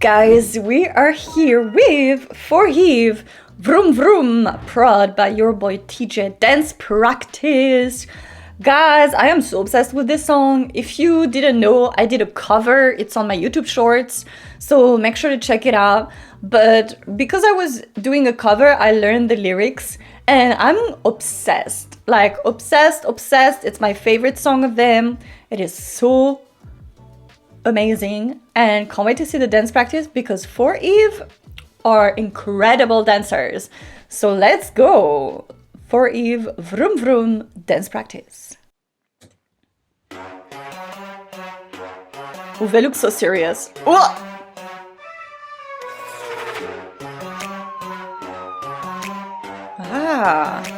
Guys, we are here with For Heave Vroom Vroom, prod by your boy TJ Dance Practice. Guys, I am so obsessed with this song. If you didn't know, I did a cover. It's on my YouTube shorts, so make sure to check it out. But because I was doing a cover, I learned the lyrics and I'm obsessed. Like, obsessed, obsessed. It's my favorite song of them. It is so amazing and can't wait to see the dance practice because For Eve are incredible dancers. So let's go For Eve Vroom Vroom dance practice. Oh, they look so serious. Ah.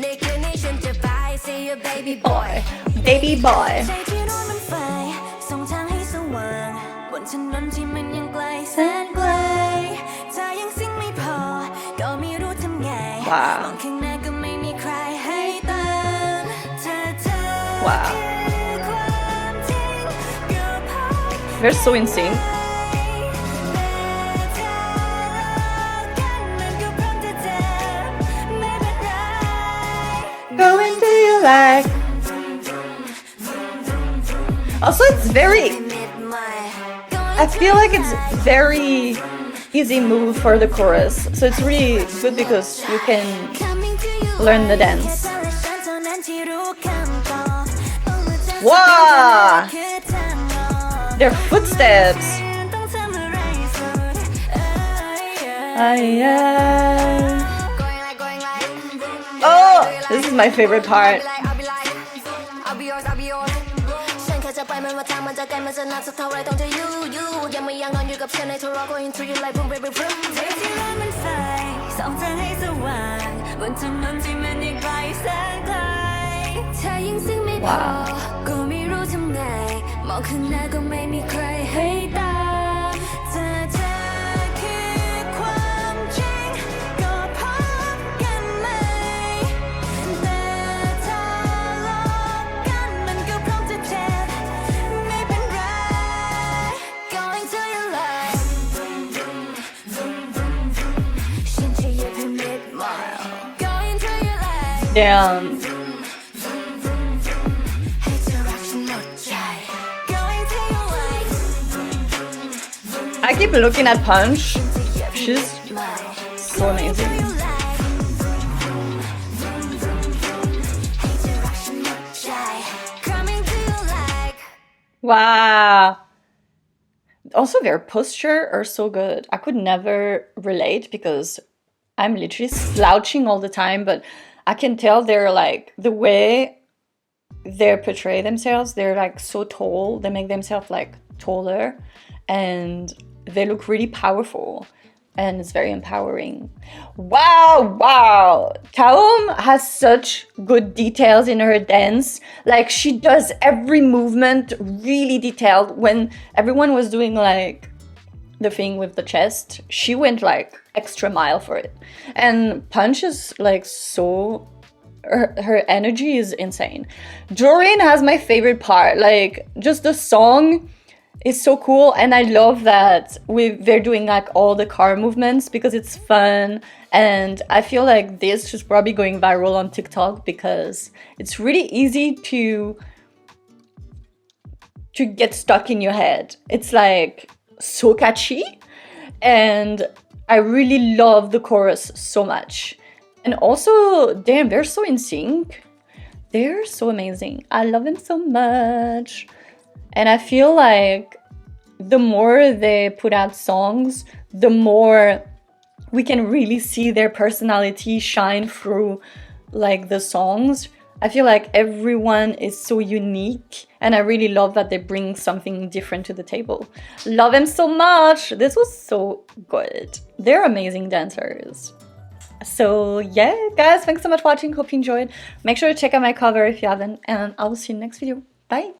ในคืนนี้ฉันจะไป See you baby boy Boy. Baby boy. ใจที่ร้อนมันไฟส่งทางให้สว่างบนถนนที่มันยังไกลแสนไกลถ้ายังสิ่งไม่พอ ก็ไม่รู้ทำไงว้าวมองข้างหน้าก็ไม่มีใครให้เติมเธอเธอว้าวคือความจริงก็พอ They're so in sync. Also, it's very. I feel like it's very easy move for the chorus. So it's really good because you can learn the dance. Wow! Their footsteps. Oh, this is my favorite part. ฉันแค่จะไปไม่ว่าทางมันจะไกลมันจะนานสักเท่าไรต้องจะอยู่อยู่ยังไม่อยากนอนอยู่กับฉันในโทร going through you like boom baby boom ใจที่ร้อนมันไฟส่องทางให้สว่างบนถนนที่มันยังไกลแสนไกลถ้ายังสิ่งไม่พอก็ไม่รู้ทำไงมองข้างหน้าก็ไม่มีใครให้ตา down. I keep looking at Punch. She's so amazing. Wow. Also, their posture are so good. I could never relate because I'm literally slouching all the time, but I can tell they're like the way they portray themselves, they're like so tall, they make themselves like taller and they look really powerful and it's very empowering. Wow, wow. Taom has such good details in her dance. Like she does every movement really detailed. When everyone was doing like the thing with the chest, she went like extra mile for it. And Punch is like so her, her energy is insane. Doreen has my favorite part. Like just the song is so cool and I love that we they're doing like all the car movements because it's fun and I feel like this is probably going viral on TikTok because it's really easy to to get stuck in your head. It's like so catchy and I really love the chorus so much. And also, damn, they're so in sync. They're so amazing. I love them so much. And I feel like the more they put out songs, the more we can really see their personality shine through like the songs. I feel like everyone is so unique, and I really love that they bring something different to the table. Love them so much! This was so good. They're amazing dancers. So, yeah, guys, thanks so much for watching. Hope you enjoyed. Make sure to check out my cover if you haven't, and I will see you in the next video. Bye!